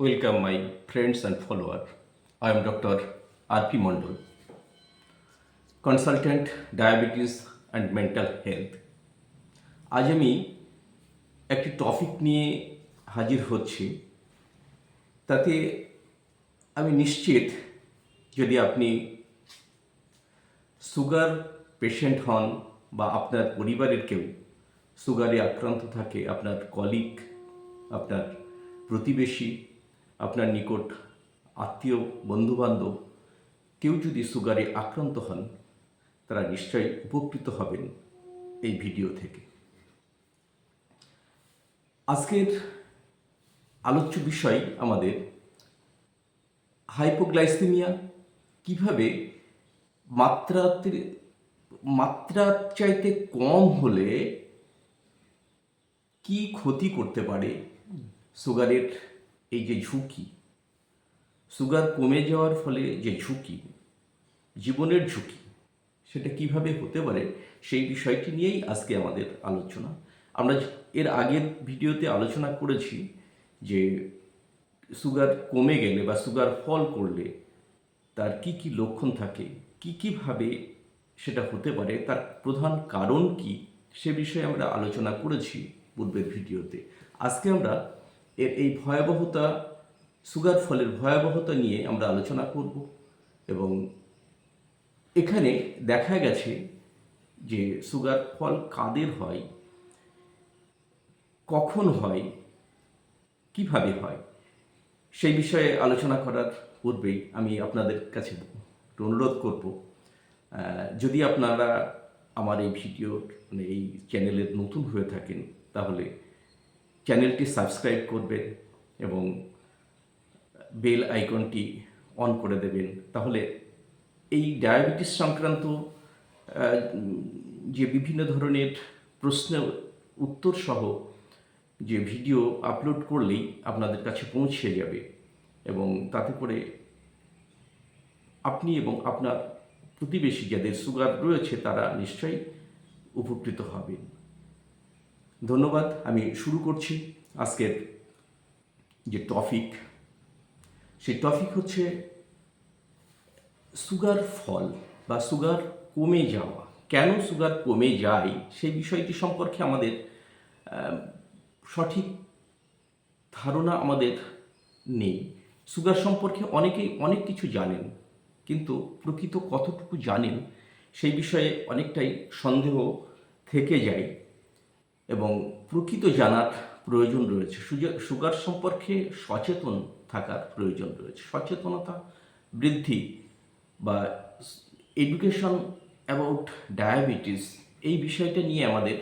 Welcome, my friends and followers. I am Dr. R.P. Mondol, consultant diabetes and mental health. আজ আমি একটি topic নিয়ে হাজির হচ্ছি তাতে আমি নিশ্চিত যদি আপনি সুগার পেশেন্ট হন বা আপনার পরিবারের কেউ সুগারে আক্রান্ত থাকে আপনার কলিগ আপনার প্রতিবেশী আপনার নিকট আত্মীয়, বন্ধুবান্ধব, কেউ যদি সুগারে আক্রান্ত হন, তারা নিশ্চয়ই উপকৃত হবেন এই ভিডিও থেকে। আজকের আলোচ্য বিষয় আমাদের হাইপোগ্লাইসেমিয়া, কীভাবে মাত্রাতে মাত্রার চাইতে কম হলে কি ক্ষতি করতে পারে সুগারের এই যে ঝুঁকি, সুগার কমে যাওয়ার ফলে যে ঝুঁকি, জীবনের ঝুঁকি, সেটা কীভাবে হতে পারে সেই বিষয়টি নিয়েই আজকে আমাদের আলোচনা। আমরা এর আগের ভিডিওতে আলোচনা করেছি যে সুগার কমে গেলে বা সুগার ফল করলে তার কি কি লক্ষণ থাকে, কি কীভাবে সেটা হতে পারে, তার প্রধান কারণ কি সে বিষয়ে আমরা আলোচনা করেছি পূর্বের ভিডিওতে। আজকে আমরা এর এই ভয়াবহতা, সুগার ফলের ভয়াবহতা নিয়ে আমরা আলোচনা করব এবং এখানে দেখা গেছে যে সুগার ফল কাদের হয়, কখন হয়, কীভাবে হয়, সেই বিষয়ে আলোচনা করার পূর্বেই আমি আপনাদের কাছে অনুরোধ করব। যদি আপনারা আমার এই ভিডিও মানে এই চ্যানেলে নতুন হয়ে থাকেন, তাহলে চ্যানেলটি সাবস্ক্রাইব করবেন এবং বেল আইকনটি অন করে দেবেন। তাহলে এই ডায়াবেটিস সংক্রান্ত যে বিভিন্ন ধরনের প্রশ্ন উত্তর সহ যে ভিডিও আপলোড করলেই আপনাদের কাছে পৌঁছে যাবে এবং তাতে করে আপনি এবং আপনার প্রতিবেশী যাদের সুগার রয়েছে তারা নিশ্চয়ই উপকৃত হবেন। ধন্যবাদ, আমি শুরু করছি আজকের যে টপিক। সেই টপিক হচ্ছে সুগার ফল বা সুগার কমে যাওয়া। কেন সুগার কমে যায়? সেই বিষয়টি সম্পর্কে আমাদের সঠিক ধারণা আমাদের নেই। সুগার সম্পর্কে অনেকেই অনেক কিছু জানেন, কিন্তু প্রকৃত কতটুকু জানেন সেই বিষয়ে অনেকটাই সন্দেহ থেকে যায়। এবং প্রকৃত জানার প্রয়োজন রয়েছে। সুগার সম্পর্কে সচেতন থাকার প্রয়োজন রয়েছে। সচেতনতা বৃদ্ধি বা এডুকেশন অ্যাবাউট ডায়াবেটিস এই বিষয়টা নিয়ে আমাদের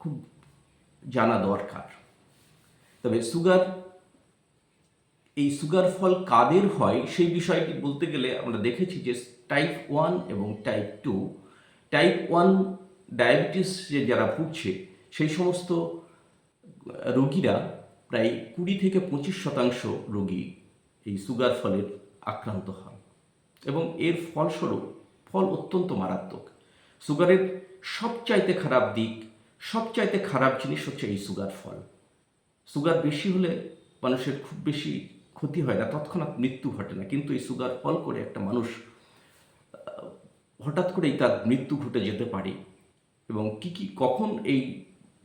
খুব জানা দরকার। তবে সুগার, এই সুগার ফল কাদের হয় সেই বিষয়টি বলতে গেলে আমরা দেখেছি যে টাইপ ওয়ান এবং type two type one diabetes যে যারা ভুগছে, সেই সমস্ত রোগীরা প্রায় কুড়ি থেকে পঁচিশ শতাংশ রোগী এই সুগার ফলের আক্রান্ত হন। এবং এর ফলস্বরূপ, ফল অত্যন্ত মারাত্মক। সুগারের সবচাইতে খারাপ দিক, সবচাইতে খারাপ জিনিস হচ্ছে এই সুগার ফল। সুগার বেশি হলে মানুষের খুব বেশি ক্ষতি হয় না, তৎক্ষণাৎ মৃত্যু ঘটে না। কিন্তু এই সুগার ফল করে একটা মানুষ হঠাৎ করেই তার মৃত্যু ঘটে যেতে পারে। এবং কি কি, কখন এই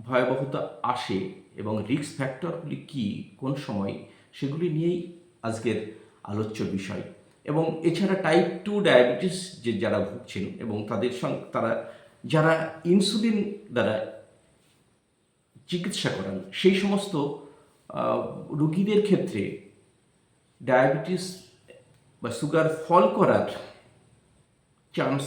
ভয়াবহতা আসে এবং রিস্ক ফ্যাক্টরগুলি কি, কোন সময়, সেগুলি নিয়েই আজকের আলোচ্য বিষয়। এবং এছাড়া টাইপ টু ডায়াবেটিস যে যারা ভুগছেন এবং তাদের সঙ্গে তারা যারা ইনসুলিন দ্বারা চিকিৎসা করান, সেই সমস্ত রুগীদের ক্ষেত্রে ডায়াবেটিস বা সুগার ফল করার চান্স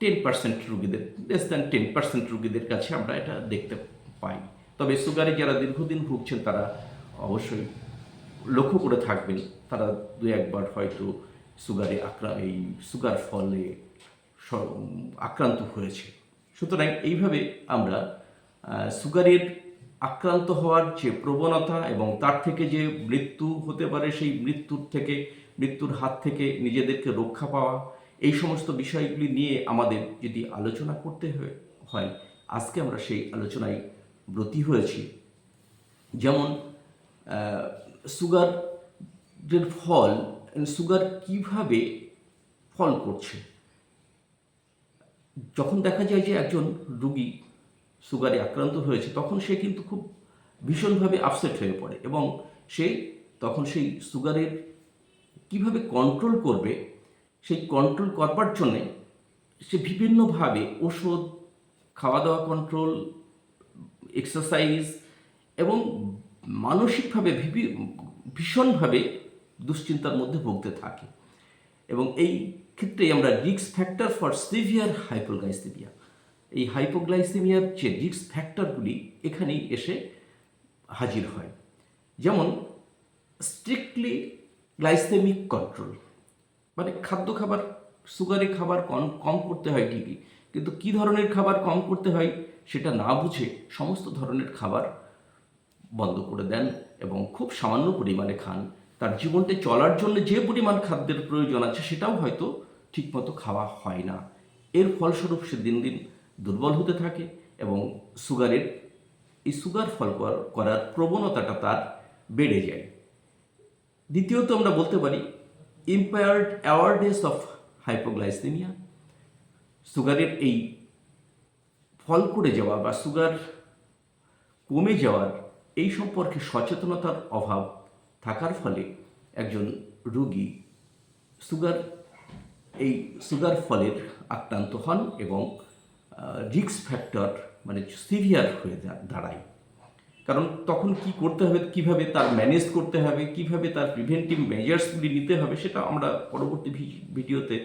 টেন পার্সেন্ট রুগীদের লেস দ্যান টেন পার্সেন্ট রুগীদের কাছে আমরা এটা দেখতে পাই। তবে সুগারে যারা দীর্ঘদিন ভুগছেন, তারা অবশ্যই লক্ষ্য করে থাকবেন। তারা দু একবার হয়তো সুগারে আক্রা, এই সুগার ফলে আক্রান্ত হয়েছে। সুতরাং এইভাবে আমরা সুগারের আক্রান্ত হওয়ার যে প্রবণতা এবং তার থেকে যে মৃত্যু হতে পারে, সেই মৃত্যুর থেকে, মৃত্যুর হাত থেকে নিজেদেরকে রক্ষা পাওয়া এই সমস্ত বিষয়গুলি নিয়ে আমাদের যদি আলোচনা করতে হয়- আজকে আমরা সেই আলোচনায় ব্রতী হয়েছি। যেমন সুগারের ফল সুগার কীভাবে ফল করছে? যখন দেখা যায় যে একজন রুগী সুগারে আক্রান্ত হয়েছে, তখন সে কিন্তু খুব ভীষণভাবে আপসেট হয়ে পড়ে এবং সে, তখন সেই সুগারের কীভাবে কন্ট্রোল করবে সেই কন্ট্রোল করবার জন্যে সে বিভিন্নভাবে ওষুধ খাওয়া দাওয়া কন্ট্রোল এক্সারসাইজ এবং মানসিকভাবে ভীষণভাবে দুশ্চিন্তার মধ্যে ভুগতে থাকে। এবং এই ক্ষেত্রে আমরা রিক্স ফ্যাক্টর ফর সিভিয়ার হাইপোগ্লাইসেমিয়া এই হাইপোগ্লাইসেমিয়ার যে রিক্স ফ্যাক্টরগুলি এখানেই এসে হাজির হয়। যেমন স্ট্রিক্টলি গ্লাইসেমিক কন্ট্রোল মানে খাদ্য খাবার সুগারে খাবার কম কম করতে হয় ঠিকই কিন্তু কী ধরনের খাবার কম করতে হয় সেটা না বুঝে সমস্ত ধরনের খাবার বন্ধ করে দেন এবং খুব সামান্য পরিমাণে খান। তার জীবনটা চলার জন্য যে পরিমাণ খাদ্যের প্রয়োজন আছে সেটাও হয়তো ঠিকমতো খাওয়া হয় না। এর ফলস্বরূপ সে দিন দিন দুর্বল হতে থাকে এবং সুগারের, এই সুগার ফল করার প্রবণতাটা তার বেড়ে যায়। দ্বিতীয়ত আমরা বলতে পারি ইম্পায়ার্ড অ্যাওয়ারনেস অফ হাইপোগ্লাইসেমিয়া সুগারের এই ফল করে যাওয়া বা সুগার কমে যাওয়ার এই সম্পর্কে সচেতনতার অভাব থাকার ফলে একজন রোগী সুগার এই সুগার ফলের আক্রান্ত হন এবং রিক্স ফ্যাক্টর মানে সিভিয়ার হয়ে দাঁড়ায়। কারণ তখন কি করতে হবে, কীভাবে তার ম্যানেজ করতে হবে, কীভাবে তার প্রিভেন্টিভ মেজার্সগুলি নিতে হবে, সেটা আমরা পরবর্তী ভিডিওতে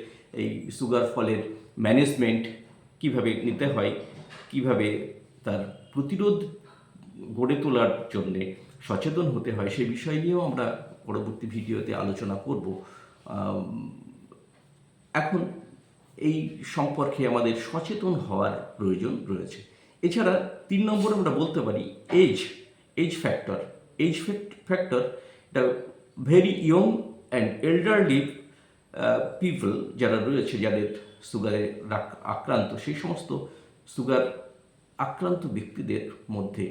এই সুগার ফলের ম্যানেজমেন্ট কীভাবে নিতে হয়, কীভাবে তার প্রতিরোধ গড়ে তোলার জন্যে সচেতন হতে হয় সেই বিষয় নিয়েও আমরা পরবর্তী ভিডিওতে আলোচনা করব। এখন এই সম্পর্কে আমাদের সচেতন হওয়ার প্রয়োজন রয়েছে। এছাড়া তিন নম্বরে আমরা বলতে পারি age age factor age factor এটা very young and elderly people যারা রয়েছে, যাদের সুগারে আক্রান্ত, সেই সমস্ত সুগার আক্রান্ত ব্যক্তিদের মধ্যে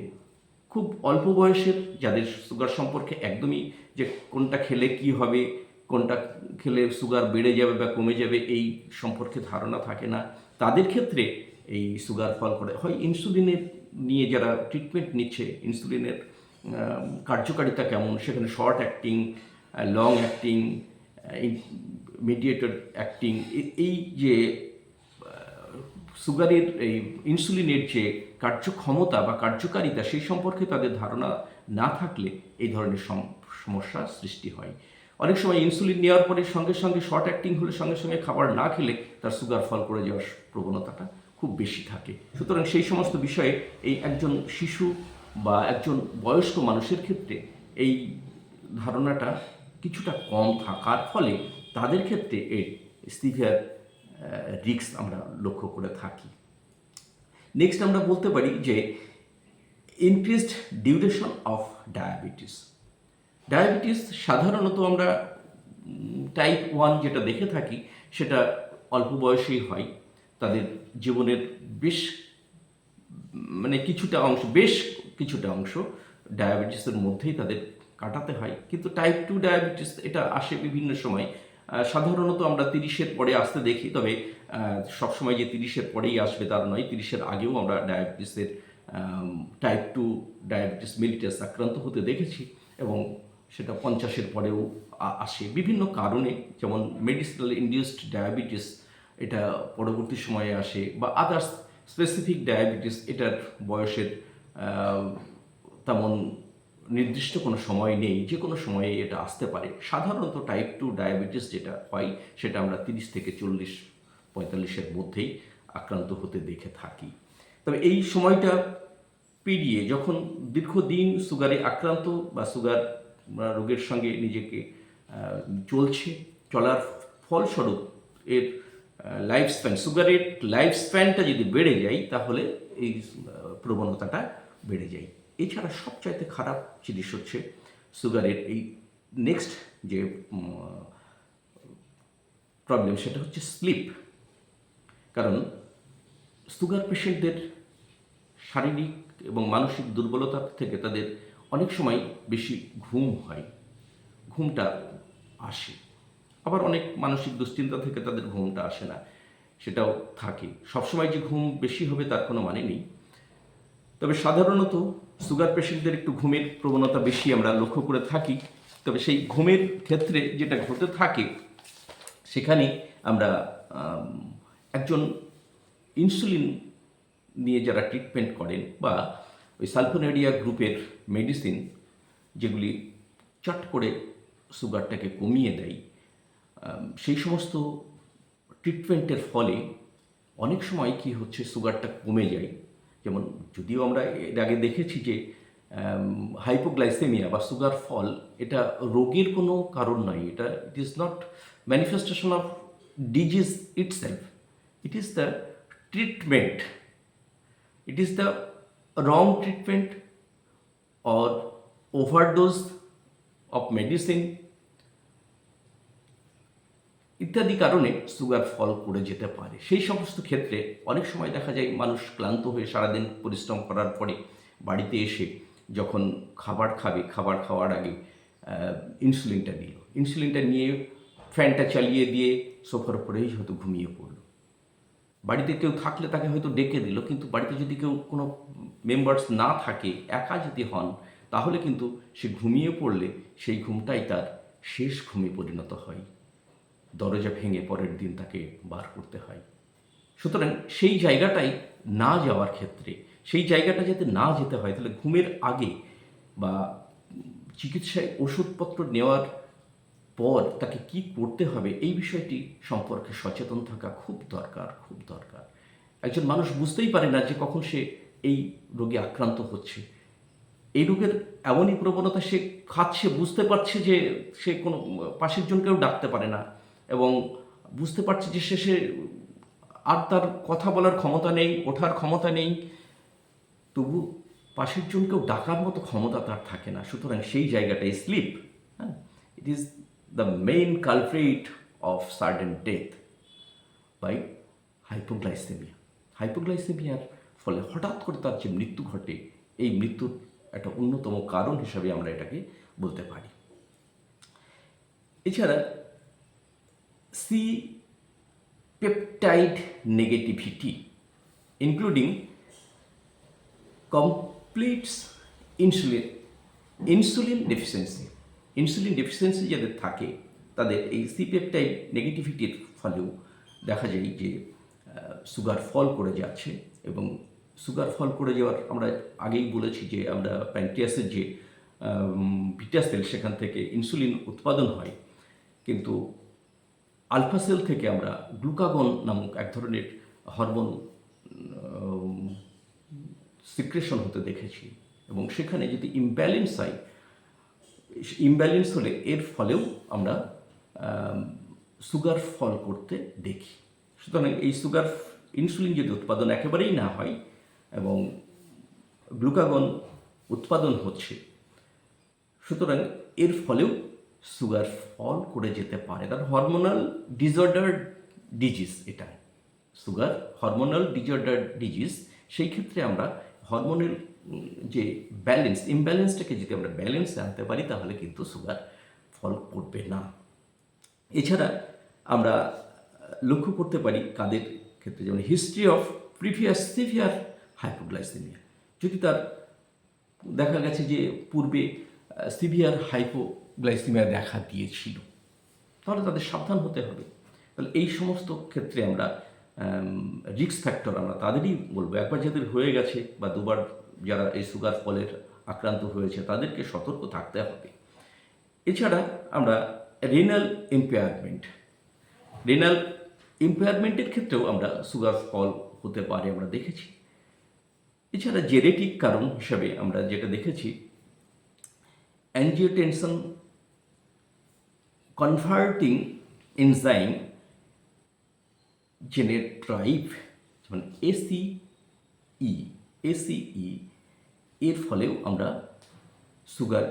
খুব অল্প বয়সের যাদের সুগার সম্পর্কে একদমই যে কোনটা খেলে কি হবে, কোনটা খেলে সুগার বেড়ে যাবে বা কমে যাবে, এই সম্পর্কে ধারণা থাকে না। তাদের ক্ষেত্রে এই সুগার ফল করে। হয় ইনসুলিনের নিয়ে যারা ট্রিটমেন্ট নিচ্ছে, ইনসুলিনের কার্যকারিতা কেমন? সেখানে short acting long acting mediated acting এই যে সুগারের এই ইনসুলিনের যে কার্যক্ষমতা বা কার্যকারিতা, সেই সম্পর্কে তাদের ধারণা না থাকলে এই ধরনের সম- সমস্যা সৃষ্টি হয়। অনেক সময় ইনসুলিন নেওয়ার পরে সঙ্গে সঙ্গে শর্ট অ্যাক্টিং হলে সঙ্গে সঙ্গে খাবার না খেলে তার সুগার ফল করে যাওয়ার প্রবণতাটা খুব বেশি থাকে। সুতরাং সেই সমস্ত বিষয়ে এই একজন শিশু বা একজন বয়স্ক মানুষের ক্ষেত্রে এই ধারণাটা কিছুটা কম থাকার ফলে তাদের ক্ষেত্রে এই সিভিয়ার রিক্স আমরা লক্ষ্য করে থাকি। নেক্সট আমরা বলতে পারি যে increased duration of diabetes diabetes সাধারণত আমরা টাইপ ওয়ান যেটা দেখে থাকি, সেটা অল্প বয়সেই হয়। তাদের জীবনের বেশ মানে কিছুটা অংশ, বেশ কিছুটা অংশ ডায়াবেটিসের মধ্যেই তাদের কাটাতে হয়। কিন্তু টাইপ টু ডায়াবেটিস এটা আসে বিভিন্ন সময়। সাধারণত আমরা তিরিশের পরে আসতে দেখি, তবে সবসময় যে তিরিশের পরেই আসবে তার নয়। তিরিশের আগেও আমরা ডায়াবেটিসের টাইপ টু ডায়াবেটিস মেলিটাস আক্রান্ত হতে দেখেছি এবং সেটা পঞ্চাশের পরেও আসে। বিভিন্ন কারণে, যেমন মেডিসিনাল ইন্ডিউসড ডায়াবেটিস এটা পরবর্তী সময়ে আসে বা আদার্স স্পেসিফিক ডায়াবেটিস এটার বয়সের তেমন নির্দিষ্ট কোনো সময় নেই, যে কোনো সময়ে এটা আসতে পারে। সাধারণত টাইপ টু ডায়াবেটিস যেটা হয়, সেটা আমরা তিরিশ থেকে চল্লিশ, পঁয়তাল্লিশের মধ্যেই আক্রান্ত হতে দেখে থাকি। তবে এই সময়টা পেরিয়ে যখন দীর্ঘদিন সুগারে আক্রান্ত বা সুগার রোগের সঙ্গে নিজেকে চলছে, চলার ফলস্বরূপ এর লাইফ স্প্যান সুগারের লাইফ স্প্যানটা যদি বেড়ে যায়, তাহলে এই প্রবণতাটা বেড়ে যায়। এছাড়া সবচাইতে খারাপ জিনিস হচ্ছে সুগারের এই নেক্সট যে প্রবলেম সেটা হচ্ছে স্লিপ কারণ সুগার পেশেন্টদের শারীরিক এবং মানসিক দুর্বলতা থেকে তাদের অনেক সময় বেশি ঘুম হয়। ঘুমটা আসে। আবার অনেক মানসিক দুশ্চিন্তা থেকে তাদের ঘুমটা আসে না, সেটাও থাকে। সবসময় যে ঘুম বেশি হবে তার কোনো মানে নেই। তবে সাধারণত সুগার পেশেন্টদের একটু ঘুমের প্রবণতা বেশি আমরা লক্ষ্য করে থাকি। তবে সেই ঘুমের ক্ষেত্রে যেটা ঘটে থাকে, সেখানে আমরা একজন ইনসুলিন নিয়ে যারা ট্রিটমেন্ট করেন বা ওই সালফোনেডিয়া গ্রুপের মেডিসিন যেগুলি চট করে সুগারটাকে কমিয়ে দেয় সেই সমস্ত ট্রিটমেন্টের ফলে অনেক সময় কি হচ্ছে সুগারটা কমে যায়। যেমন যদিও আমরা এর আগে দেখেছি যে হাইপোগ্লাইসেমিয়া বা সুগার ফল এটা রোগের কোনো কারণ নয় এটা it is not manifestation of disease itself it is the treatment it is the wrong treatment or overdose of medicine ইত্যাদি কারণে সুগার ফল করে যেতে পারে। সেই সমস্ত ক্ষেত্রে অনেক সময় দেখা যায় মানুষ ক্লান্ত হয়ে সারাদিন পরিশ্রম করার পরে বাড়িতে এসে যখন খাবার খাবে, খাবার খাওয়ার আগে ইনসুলিনটা নিল। ইনসুলিনটা নিয়ে ফ্যানটা চালিয়ে দিয়ে সোফার উপরেই হয়তো ঘুমিয়ে পড়ল। বাড়িতে কেউ থাকলে তাকে হয়তো ডেকে দিল, কিন্তু বাড়িতে যদি কেউ কোনো মেম্বার্স না থাকে, একা যদি হন, তাহলে কিন্তু সে ঘুমিয়ে পড়লে সেই ঘুমটাই তার শেষ ঘুমে পরিণত হয়। দরজা ভেঙে পরের দিন তাকে বার করতে হয়। সুতরাং সেই জায়গাটাই না যাওয়ার ক্ষেত্রে, সেই জায়গাটা যাতে না যেতে হয়, তাহলে ঘুমের আগে বা চিকিৎসায় ওষুধপত্র নেওয়ার পর তাকে কি করতে হবে, এই বিষয়টি সম্পর্কে সচেতন থাকা খুব দরকার খুব দরকার। একজন মানুষ বুঝতেই পারে না যে কখন সে এই রোগে আক্রান্ত হচ্ছে। এই রোগের এমনই প্রবণতা সে খাচ্ছে, বুঝতে পারছে যে সে কোনো পাশের জনকেও ডাকতে পারে না। এবং বুঝতে পারছে যে সে আর তার কথা বলার ক্ষমতা নেই, ওঠার ক্ষমতা নেই। তবু পাশের জনকেও ডাকার মতো ক্ষমতা তার থাকে না। সুতরাং সেই জায়গাটাই স্লিপ হ্যাঁ? It is the main culprit of sudden death by hypoglycaemia হাইপোগ্লাইসেমিয়ার ফলে হঠাৎ করে তার যে মৃত্যু ঘটে, এই মৃত্যুর একটা অন্যতম কারণ হিসাবে আমরা এটাকে বলতে পারি। এছাড়া C peptide negativity including completes insulin insulin deficiency insulin deficiency যাদের থাকে, তাদের এই সি পেপটাইড নেগেটিভিটির ফলেও দেখা যায় যে সুগার ফল করে যাচ্ছে এবং সুগার ফল করে যাওয়ার আমরা আগেই বলেছি যে, আমরা প্যান্টিয়াসের যে বিটা সেল সেখান থেকে ইনসুলিন উৎপাদন হয়, কিন্তু আলফা সেল থেকে আমরা গ্লুকাগন নামক এক ধরনের হরমোন সিক্রেশন হতে দেখেছি। এবং সেখানে যদি ইমব্যালেন্স হয়, ইমব্যালেন্স হলে এর ফলেও আমরা সুগার ফল করতে দেখি। সুতরাং এই সুগার, ইনসুলিন যদি উৎপাদন একেবারেই না হয় এবং গ্লুকাগন উৎপাদন হচ্ছে, সুতরাং এর ফলেও সুগার ফল করে যেতে পারে। কারণ হরমোনাল ডিজঅর্ডার ডিজিজ এটা সুগার হরমোনাল ডিজঅর্ডার ডিজিজ সেই ক্ষেত্রে আমরা হরমোনাল যে ব্যালেন্স ইমব্যালেন্সটাকে যদি আমরা ব্যালেন্সে আনতে পারি, তাহলে কিন্তু সুগার ফল করবে না। এছাড়া আমরা লক্ষ্য করতে পারি কাদের ক্ষেত্রে, যেমন history of previous severe hypoglycaemia যদি তার দেখা গেছে যে পূর্বে সিভিয়ার হাইপোগ্লাইসেমিয়া দেখা দিয়েছিল। তাহলে তাদের সাবধান হতে হবে। তাহলে এই সমস্ত ক্ষেত্রে আমরা রিক্স ফ্যাক্টর আমরা তাদেরই বলব। একবার যাদের হয়ে গেছে বা দুবার যারা এই সুগার ফলের আক্রান্ত হয়েছে, তাদেরকে সতর্ক থাকতে হবে। এছাড়া আমরা রেনাল ইম্পেয়ারমেন্ট রেনাল ইম্পেয়ারমেন্টের ক্ষেত্রেও আমরা সুগার ফল হতে পারে আমরা দেখেছি। এছাড়া জেনেটিক কারণ হিসাবে আমরা যেটা দেখেছি অ্যাঞ্জিওটেনশন কনভার্টিং এনজাইম জেনেট্রাইভ যেমন এসিই এসিই এর ফলেও আমরা সুগার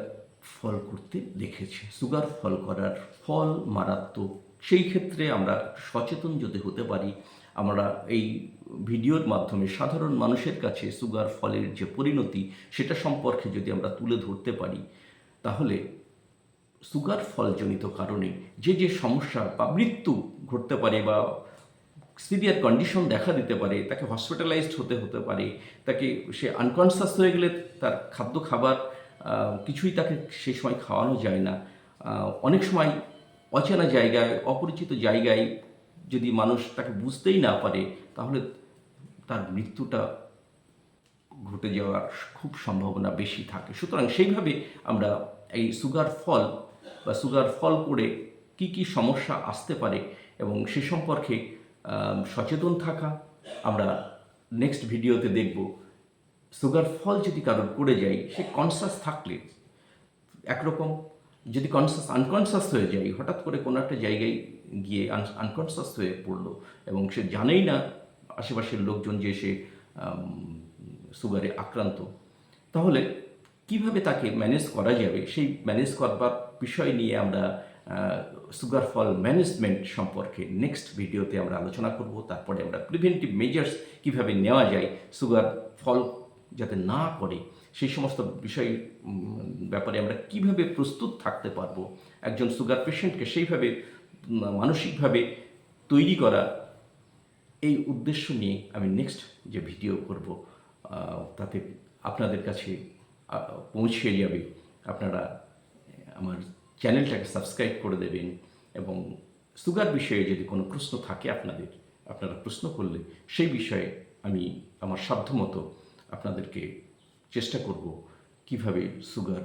ফল করতে দেখেছি। সুগার ফল করার ফল মারাত্মক। সেই ক্ষেত্রে আমরা সচেতন যদি হতে পারি, আমরা এই ভিডিওর মাধ্যমে সাধারণ মানুষের কাছে সুগার ফলের যে পরিণতি, সেটা সম্পর্কে যদি আমরা তুলে ধরতে পারি তাহলে সুগার ফলজনিত কারণে যে যে সমস্যা বা মৃত্যু ঘটতে পারে বা সিভিয়ার কন্ডিশন দেখা দিতে পারে, তাকে হসপিটালাইজড হতে হতে পারে, তাকে সে আনকনসাস হয়ে গেলে তার খাদ্য খাবার কিছুই তাকে সেই সময় খাওয়ানো যায় না। অনেক সময় অচেনা জায়গায়, অপরিচিত জায়গায় যদি মানুষ তাকে বুঝতেই না পারে, তাহলে তার মৃত্যুটা ঘটে যাওয়ার খুব সম্ভাবনা বেশি থাকে। সুতরাং সেইভাবে আমরা এই সুগার ফল বা সুগার ফল করে কি কি সমস্যা আসতে পারে এবং সে সম্পর্কে সচেতন থাকা আমরা নেক্সট ভিডিওতে দেখব। সুগার ফল যদি কারোর করে যায়, সে কনসাস থাকলে একরকম। যদি কনসাস আনকনসাস হয়ে যায়, হঠাৎ করে কোনো একটা জায়গায় গিয়ে আনকনসাস হয়ে পড়ল এবং সে জানেই না আশেপাশের লোকজন যে সে সুগারে আক্রান্ত। তাহলে কীভাবে তাকে ম্যানেজ করা যাবে? সেই ম্যানেজ করবার বিষয় নিয়ে আমরা সুগার ফল ম্যানেজমেন্ট সম্পর্কে নেক্সট ভিডিওতে আমরা আলোচনা করব। তারপরে আমরা প্রিভেন্টিভ মেজার্স কীভাবে নেওয়া যায় সুগার ফল যাতে না করে, সেই সমস্ত বিষয় ব্যাপারে আমরা কীভাবে প্রস্তুত থাকতে পারব? একজন সুগার পেশেন্টকে সেইভাবে মানসিকভাবে তৈরি করা, এই উদ্দেশ্য নিয়ে আমি নেক্সট যে ভিডিও করব। তাতে আপনাদের কাছে পৌঁছে যাবে। আপনারা আমার চ্যানেলটাকে সাবস্ক্রাইব করে দেবেন এবং সুগার বিষয়ে যদি কোনো প্রশ্ন থাকে আপনাদের, আপনারা প্রশ্ন করলে সেই বিষয়ে আমি আমার সাধ্যমতো আপনাদেরকে চেষ্টা করব কীভাবে সুগার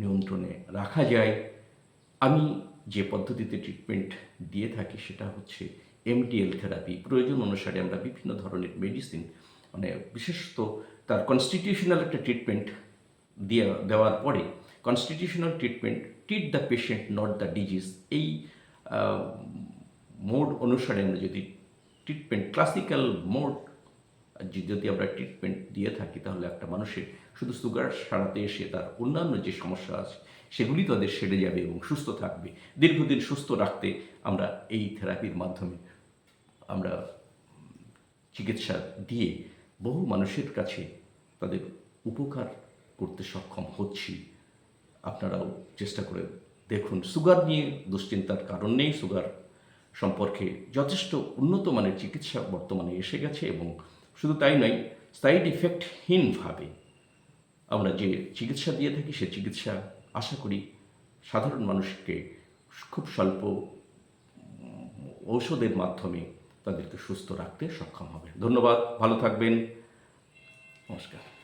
নিয়ন্ত্রণে রাখা যায়। আমি যে পদ্ধতিতে ট্রিটমেন্ট দিয়ে থাকি সেটা হচ্ছে এমডিএল থেরাপি প্রয়োজন অনুসারে আমরা বিভিন্ন ধরনের মেডিসিন মানে বিশেষত তার কনস্টিটিউশনাল একটা ট্রিটমেন্ট দিয়ে, দেওয়ার পরে constitutional treatment treat the patient not the disease এই মোড অনুসারে আমরা যদি ট্রিটমেন্ট ক্লাসিক্যাল মোড যদি আমরা ট্রিটমেন্ট দিয়ে থাকি, তাহলে একটা মানুষের শুধু সুগার সারাতে এসে তার অন্যান্য যে সমস্যা আছে, সেগুলি তাদের সেরে যাবে এবং সুস্থ থাকবে। দীর্ঘদিন সুস্থ রাখতে আমরা এই থেরাপির মাধ্যমে আমরা চিকিৎসা দিয়ে বহু মানুষের কাছে তাদের উপকার করতে সক্ষম হচ্ছি। আপনারাও চেষ্টা করে দেখুন। সুগার নিয়ে দুশ্চিন্তার কারণ নেই। সুগার সম্পর্কে যথেষ্ট উন্নত মানের চিকিৎসা বর্তমানে এসে গেছে এবং শুধু তাই নয় সাইড ইফেক্টহীনভাবে আমরা যে চিকিৎসা দিয়ে থাকি, সে চিকিৎসা আশা করি সাধারণ মানুষকে খুব স্বল্প ঔষধের মাধ্যমে তাদেরকে সুস্থ রাখতে সক্ষম হবে। ধন্যবাদ ভালো থাকবেন। নমস্কার।